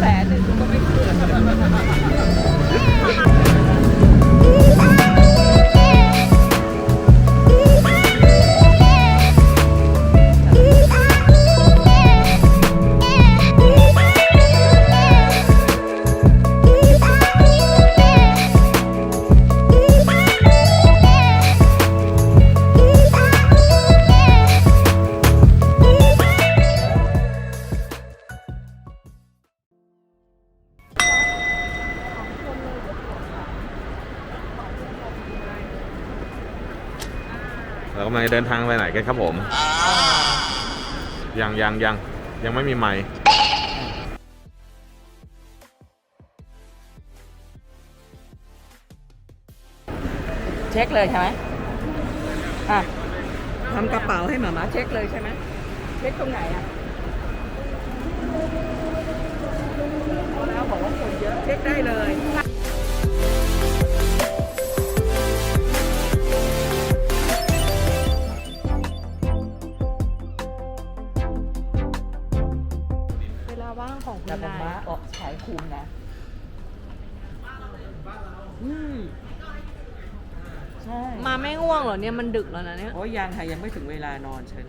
แสนำลังจะเดินทางไปไหนกันครับผม ยังยังยังยังไม่มีไมค์เช็คเลยใช่ไหมอะทำกระเป๋าให้หมามาเช็คเลยใช่ไหมเช็คตรงไหนอะแล้วบอกว่าคนเยอะ เช็คได้เลยเว มาไม่ง่วงเหรอเนี่ยมันดึกแล้วนะเนี่ย โอ้ยยังค่ะยังไม่ถึงเวลานอนฉัน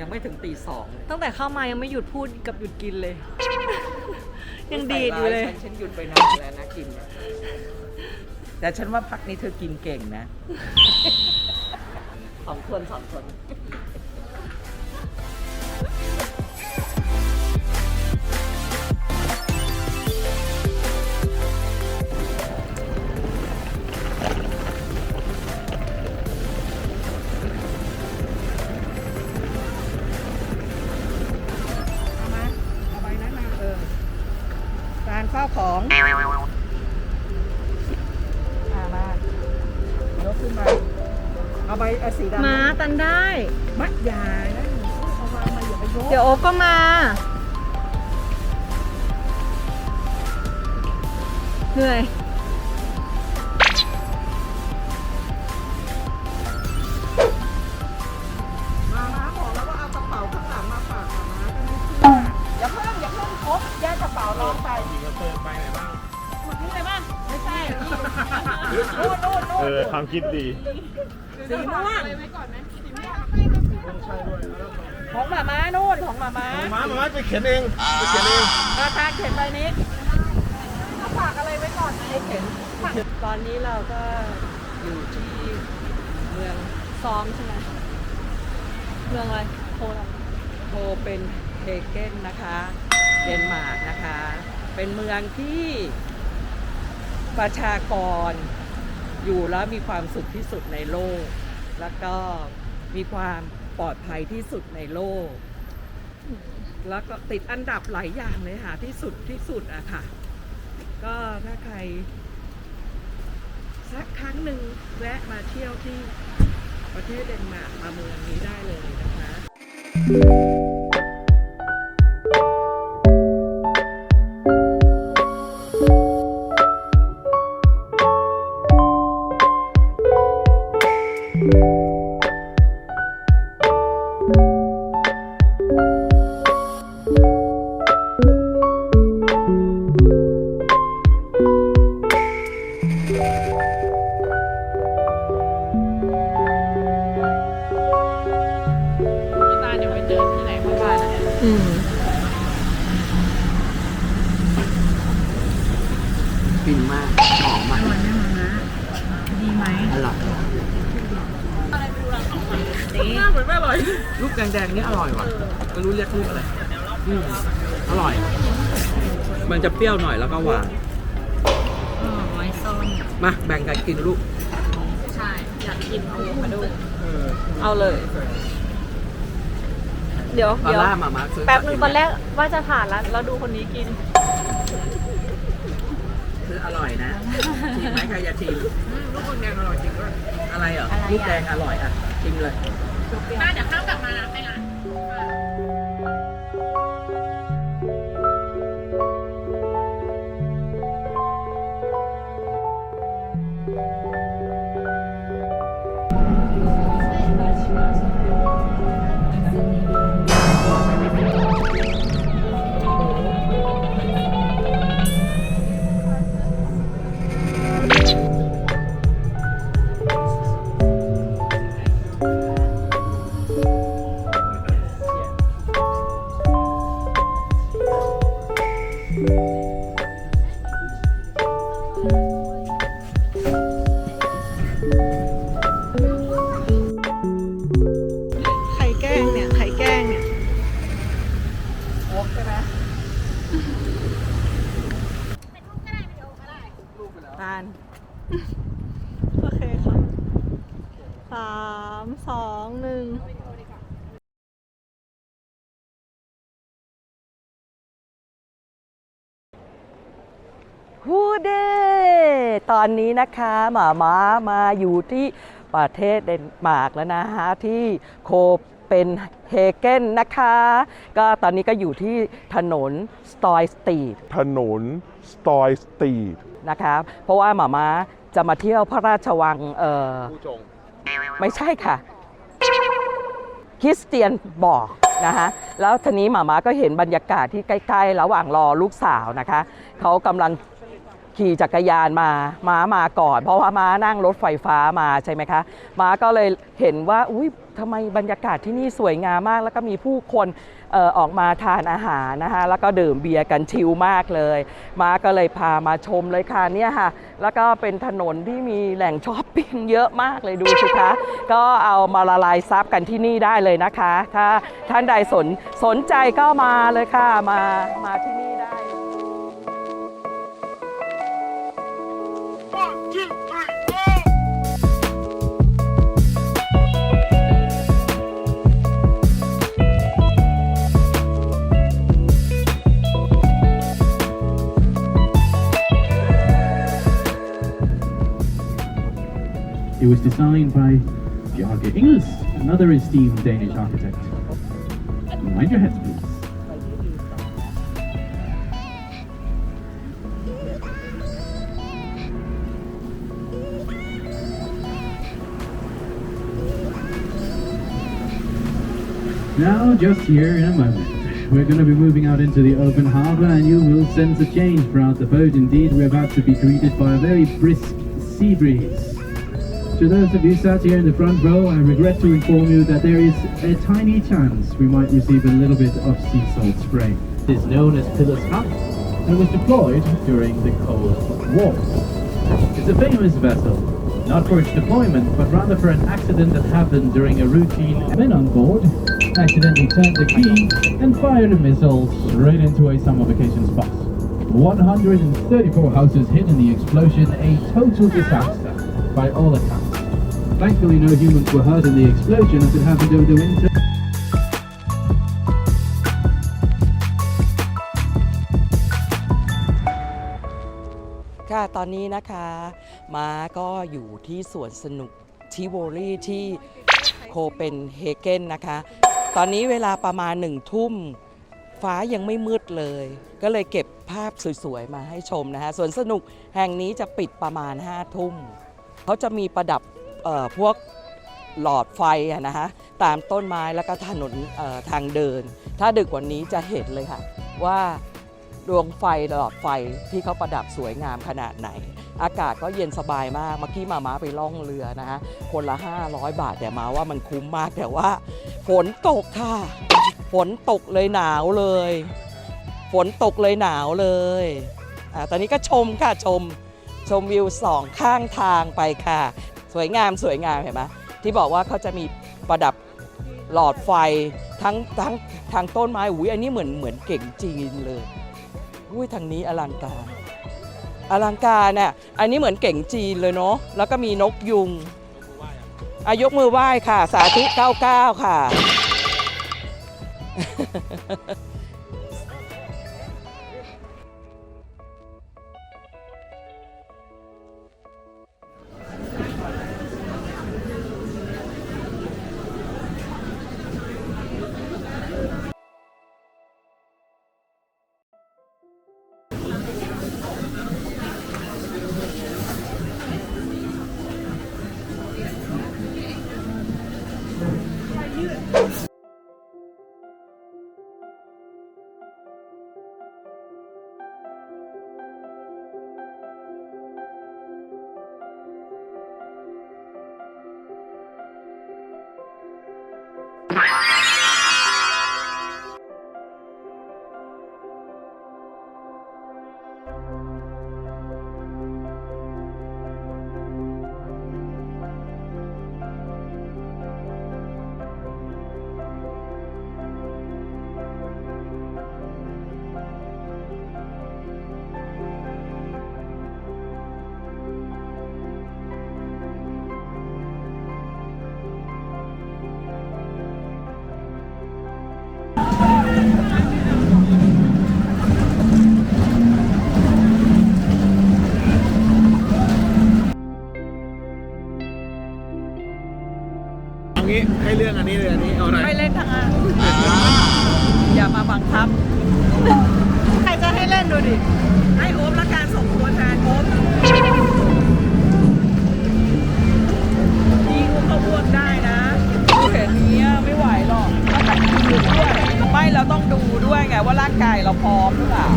ยังไม่ถึงตีสองเลยตั้งแต่เข้ามายังไม่หยุดพูดกับหยุดกินเลย ยังดีดอยู่เลย ฉันฉันหยุดไปนานแล้วนะกินเนี่ยแต่ฉันว่าพักนี้เธอกินเก่งนะ สองคนสองคน เดี๋ยวโอ๊คก็มา เหนื่อย มาม้าบอกแล้วว่าเอากระเป๋าข้างหลังมาฝากมาม้าก็ไม่เชื่ออย่าเพิ่งอย่าเพิ่งครบแยกกระเป๋าน้องไปอีกเติมไปไหนบ้างหมดนี้เลยป่ะไม่ใช่นู่นนู่นนู่น เออความคิดดี สีม่วงของหมาม้านู่นของหมาม้ามามาไปเขียนเองไปเขียนเองราคาเข็นใบนี้เขาฝากอะไรไว้ก่อนนะไอ้เข็นตอนนี้เราก็อยู่ที่เมืองซ้อมใช่ไหมเมืองอะไรโคราชโคเป็นเฮเกนนะคะเดนมาร์กนะคะ เป็นเมืองที่ประชากร อยู่แล้วมีความสุขที่สุดในโลก แล้วก็มีความปลอดภัยที่สุดในโลก แล้วก็ติดอันดับหลายอย่างเลยค่ะที่สุดที่สุดอะค่ะ ก็ถ้าใคร สักครั้งหนึ่งแวะมาเที่ยวที่ประเทศเดนมาร์กมาเมืองนี้ได้เลยนะคะ พี่ตาเดี๋ยวไปเจอที่ไหนเข้าบ้านนะเนี่ยอืม กลิ่นมากหอมมากดีไหมอร่อยนี่เหมือนไม่อร่อยลูกแดงๆนี่อร่อยว่ะไม่รู้เรียกลูกอะไรอืมอร่อย มันจะเปรี้ยวหน่อยแล้วก็หวานไม้ส้มมาแบ่งกันกินลูก ใช่ อยากกินอะโวคาโดเอาเลย เดี๋ยวเดี๋ยวแป๊บนึงตอนแรกว่าจะผ่านแล้วเราดูคนนี้กิน คืออร่อยนะชิมไหมใครอยากชิมลูกคนแดงอร่อยจริงด้ยอะไรเหรอะ ลูกแดงอร่อยอะชิมเลยป้าเดี๋ยวข้าวกลับมาแล้วไปละ Bye. ฮูเดตอนนี้นะคะหมาม้ามาอยู่ที่ประเทศเดนมาร์กแล้วนะฮะที่โคเปนเฮเกนนะคะ ก็ตอนนี้ก็อยู่ที่ถนนสตอยสตรีทถนนสตอยสตรีทนะคะเพราะว่าหมาม้าจะมาเที่ยวพระราชวังเออผู้จงไม่ใช่ค่ะคริสเตียนบอกนะคะแล้วทีนี้หมาม้าก็เห็นบรรยากาศที่ใกล้ ๆ ระหว่างรอลูกสาวนะคะเขากำลัง ขี่จักรยานมา ม้ามาก่อน เพราะว่าม้านั่งรถไฟฟ้ามาใช่ไหมคะ ม้าก็เลยเห็นว่า อุ้ยทำไมบรรยากาศที่นี่สวยงามมาก แล้วก็มีผู้คนออออกมาทานอาหารนะคะ แล้วก็ดื่มเบียร์กันชิลมากเลย ม้าก็เลยพามาชมเลยค่ะเนี่ยค่ะ แล้วก็เป็นถนนที่มีแหล่งช้อปปิ้งเยอะมากเลยดูสิคะ ก็เอามาละลายซับกันที่นี่ได้เลยนะคะ ถ้าท่านใดสนสนใจก็มาเลยค่ะ มา มาที่นี่ได้ It was designed by Bjarke Ingels, another esteemed Danish architect. Mind your heads, please. Now, just here in a moment, we're going to be moving out into the open harbour and you will sense a change throughout the boat. Indeed, we're about to be greeted by a very brisk sea breeze. To those of you sat here in the front row, I regret to inform you that there is a tiny chance we might receive a little bit of sea salt spray. It is known as Pillar's Cup and was deployed during the Cold War. It's a famous vessel, not for its deployment, but rather for an accident that happened during a routine. Men on board accidentally turned the key and fired a missile straight into a summer vacation spot. 134 houses hit in the explosion, a total disaster by all accounts. Thankfully, no humans were hurt in the explosion as it happened over the winter. ค่ะ ตอนนี้นะคะม้าก็อยู่ที่สวนสนุกทิโวลีที่โคเปนเฮเกนนะคะ ตอนนี้เวลาประมาณหนึ่งทุ่ม ฟ้ายังไม่มืดเลย ก็เลยเก็บภาพสวยๆ มาให้ชมนะคะสวนสนุกแห่งนี้จะปิดประมาณ5้าทุ่ม เขาจะมีประดับ พวกหลอดไฟนะคะตามต้นไม้แล้วก็ถนนทางเดิน ถ้าดึกกว่านี้จะเห็นเลยค่ะ ว่าดวงไฟหลอดไฟที่เขาประดับสวยงามขนาดไหน อากาศก็เย็นสบายมากเมื่อกี้มาม้าไปล่องเรือนะคะคนละ 500 บาทแต่มาว่ามันคุ้มมากแต่ว่า ฝนตกค่ะ ฝนตกเลยหนาวเลย ฝนตกเลยหนาวเลยอ่าตอนนี้ก็ชมค่ะชมชมวิวสองข้างทางไปค่ะ สวยงามสวยงามเห็นไหมที่บอกว่าเขาจะมีประดับหลอดไฟทั้งทั้งทางต้นไม้อุ้ยอันนี้เหมือนเหมือนเก่งจีนเลยอุ้ยทางนี้อลังการอลังการเนี่ยอันนี้เหมือนเก่งจีนเลยเนาะแล้วก็มีนกยุงอายกมือไหว้ค่ะ สาธุ 99 ค่ะ อันนี้เอาหน่อยไม่เล่นทั้งอันอย่ามาบังคับ ใครจะให้เล่นดูดิ ให้โอมละการส่งตัวแทนโอมยิงเขาอ้วนได้นะเห็นนี้ยไม่ไหวหรอกต้องแต่งตัวด้วยไม่เราต้องดูด้วยไงว่าร่างกายเราพร้อมหรือเปล่า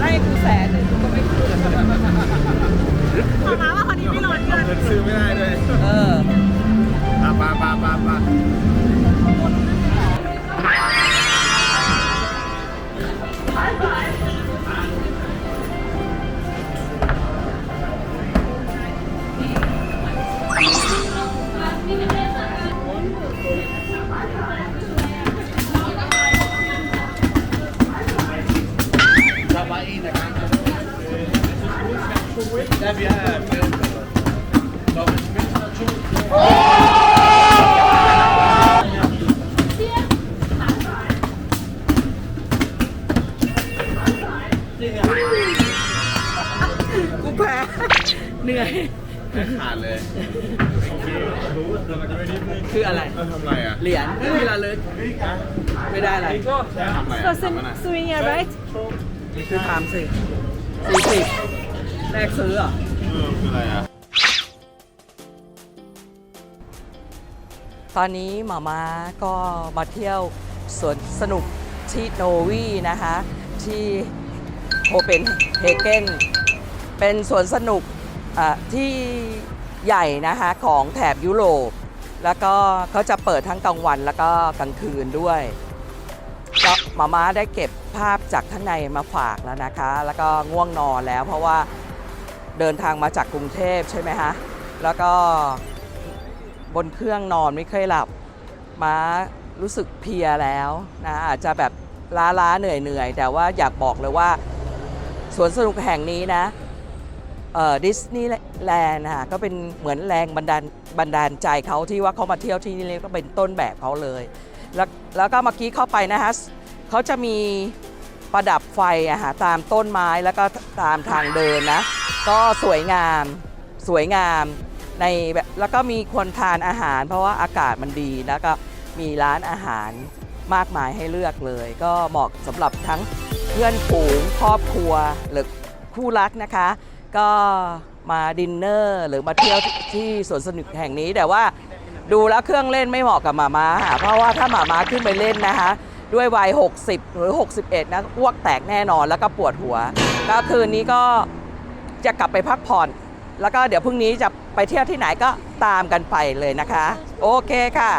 ให้กูแสนหนึ่งกูก็ไม่คืนขอมาว่าคนนี้ไม่นอนเกินเงินซื้อไม่ได้ด้วยเอออะปาปาปา ปากูแพ้เหนื่อย ขาดเลยคืออะไร เราทำอะไรอะเหรียญที่ระลึกไม่ได้อะไรทำอะไรก็อะซินทำอะไรสวิงเอร์ไรท์คือถามสิสี่สิบ แรกซื้อเหรอเออคืออะไรอะ ตอนนี้หมาม้าก็มาเที่ยวสวนสนุกที่โนวีนะคะ ที่โคเปนเฮเกนเป็นสวนสนุกอะที่ใหญ่นะคะของแถบยุโรป แล้วก็เขาจะเปิดทั้งกลางวันแล้วก็กลางคืนด้วยก็หมาม้าได้เก็บภาพจากข้างในมาฝากแล้วนะคะ แล้วก็ง่วงนอนแล้วเพราะว่า เดินทางมาจากกรุงเทพใช่ไหมคะแล้วก็บนเครื่องนอนไม่เคยหลับ ม้ารู้สึกเพียแล้วนะอาจจะแบบล้าล้าๆเหนื่อยเหนื่อยๆแต่ว่าอยากบอกเลยว่าสวนสนุกแห่งนี้นะดิสนีย์แลนด์นะคะก็เป็นเหมือนแรงบันดาลบันดาลใจเขาที่ว่าเขามาเที่ยวที่นี่เลยก็เป็นต้นแบบเขาเลย แล้วแล้วก็เมื่อกี้เข้าไปนะคะเขาจะมี ประดับไฟอะค่ะตามต้นไม้แล้วก็ตามทางเดินนะ ก็สวยงามสวยงามในแบบแล้วก็มีคนทานอาหาร เพราะว่าอากาศมันดีแล้วก็มีร้านอาหารมากมายให้เลือกเลย ก็เหมาะสำหรับทั้งเพื่อนฝูงครอบครัวหรือคู่รักนะคะ ก็มาดินเนอร์หรือมาเที่ยวที่สวนสนุกแห่งนี้แต่ว่าดูแล้วเครื่องเล่นไม่เหมาะกับหมาม้าค่ะเพราะว่าถ้าหมาม้าขึ้นไปเล่นนะคะ ด้วยวัย 60 หรือ 61 นะอ้วกแตกแน่นอนแล้วก็ปวดหัว ก็คืนนี้ก็จะกลับไปพักผ่อน แล้วก็เดี๋ยวพรุ่งนี้จะไปเที่ยวที่ไหนก็ตามกันไปเลยนะคะ โอเคค่ะ